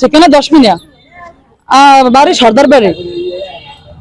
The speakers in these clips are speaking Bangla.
ঠিকানা দশমিনিয়া আর বাড়ি সর্দার বাড়ি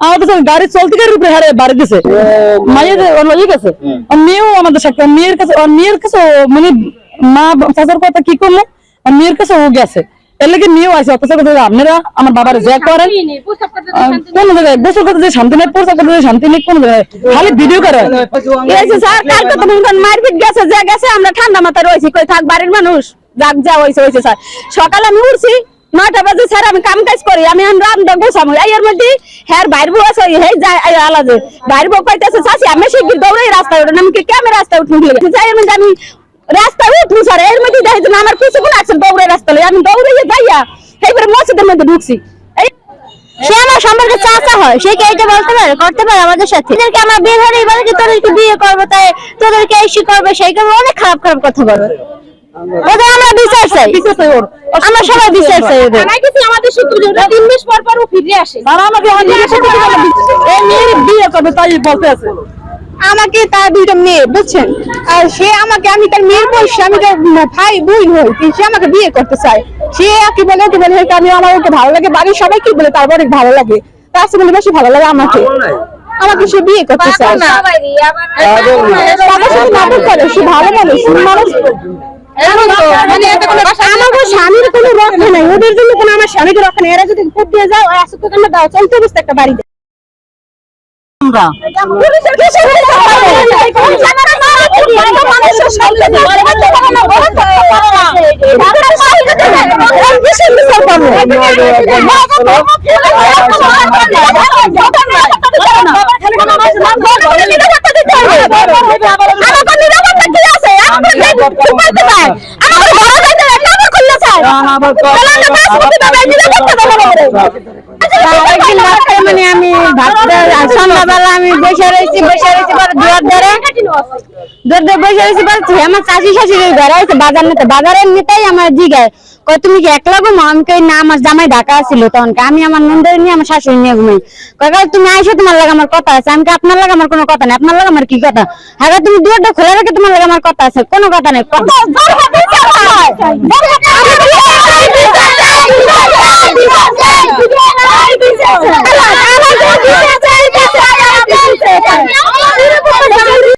আমাদের সাথে গাড়ি চলতে গাড়ির উপরে হারে বাড়ি দিছে। মায়ের ওর ইয়ে গেছে আর মেয়েও আমাদের সাথে মেয়ের কাছে মেয়ের কাছে মানে মা চাচার কথা কি করল? আর মেয়ের কাছে ও গেছে। এর লাগে মেয়েও আছে অথচ কথা আপনারা আমার বাবার যা করেন কোন জায়গায় গোসল করতে যে শান্তি নেই পোশাক করতে যে শান্তি নেই কোন জায়গায়। খালি ভিডিও করে। স্যার কালকে তো মনে মারপিট গেছে যে গেছে আমরা ঠান্ডা মাথায় রয়েছি। কই থাক বাড়ির মানুষ। যাক যা হয়েছে হয়েছে স্যার। সকালে আমি উঠছি নয়টা বাজে স্যার, আমি কাম কাজ করি, আমি রান্না গোছামো এই এর মধ্যে হ্যাঁ বাইর বউ আছে হে যায়, এই আলাদা। বাইর বউ কইতেছে, চাচি, আমি শিগগির দৌড়ে রাস্তায় উঠেন, আমি রাস্তায় উঠুন যাই এর মধ্যে আমি রাস্তায় উঠুন, স্যার এর মধ্যে দেখি আমার কিছু কোন আছে দৌড়ে রাস্তা। আমি দৌড়ে যাইয়া এইবারে মসজিদের মধ্যে ঢুকছি। এই সে আমার সম্পর্কে চাচা হয়, সে কি এইটা বলতে পারে, করতে পারে আমাদের সাথে? এদেরকে আমার বিয়ে ধরে কি তোদেরকে বিয়ে করব, তাই তোদেরকে এসি করবে, সেই করবে অনেক খারাপ খারাপ কথা বলবে ওদের আমরা বিচার চাই। আমরা সবাই বিচার চাই ওদের। আমাদের সূত্র তিন মাস পর পর ফিরে আসে। তারা আমাকে এই মেয়ের বিয়ে করবে তাই বলতে আছে। আমাকে তার দুইটা মেয়ে বুঝছেন? আর সে আমাকে আমি তার মেয়ের বয়স আমি তার ভাই বোন হই সে আমাকে বিয়ে করতে চায়। সে কি বলে কি বলে আমি আমার ওকে ভালো লাগে বাড়ির সবাই কি বলে তারপর অনেক ভালো লাগে। তার সাথে বলে বেশি ভালো লাগে আমাকে। আমাকে সে বিয়ে করতে চায়। করে সে ভালো মানুষ মানুষ। আমার স্বামীর কোনো রক্ষা নাই। ওদের জন্য কোনো আমার স্বামীকে রক্ষা নেই। এরা যদি ভোট দিয়ে যায় ওই আসতে কেন দাও। চলতে বসতে একটা বাড়িতে। আমরা আমি ভাবতে সন্ধ্যাবেলা আমি বসে রয়েছি বসে রয়েছি পরে দুয়ার দর দর বসে রয়েছে বলছি আমার চাষি শাশুড়ি ঘরে হয়েছে বাজার নিতে বাজারে নিতেই আমার জিগায় কয় তুমি কি একলা ঘুমো আমি কই না আমার জামাই ঢাকা ছিল তখন আমি আমার নন্দরে নিয়ে আমার শাশুড়ি নিয়ে ঘুমাই কয় তুমি আইসো তোমার লাগে আমার কথা আছে আমি আপনার লাগে আমার কোনো কথা নেই আপনার লাগে আমার কি কথা হ্যাঁ তুমি দুয়ারটা খোলা রেখে তোমার লাগে আমার কথা আছে কোনো কথা নেই কথা আমার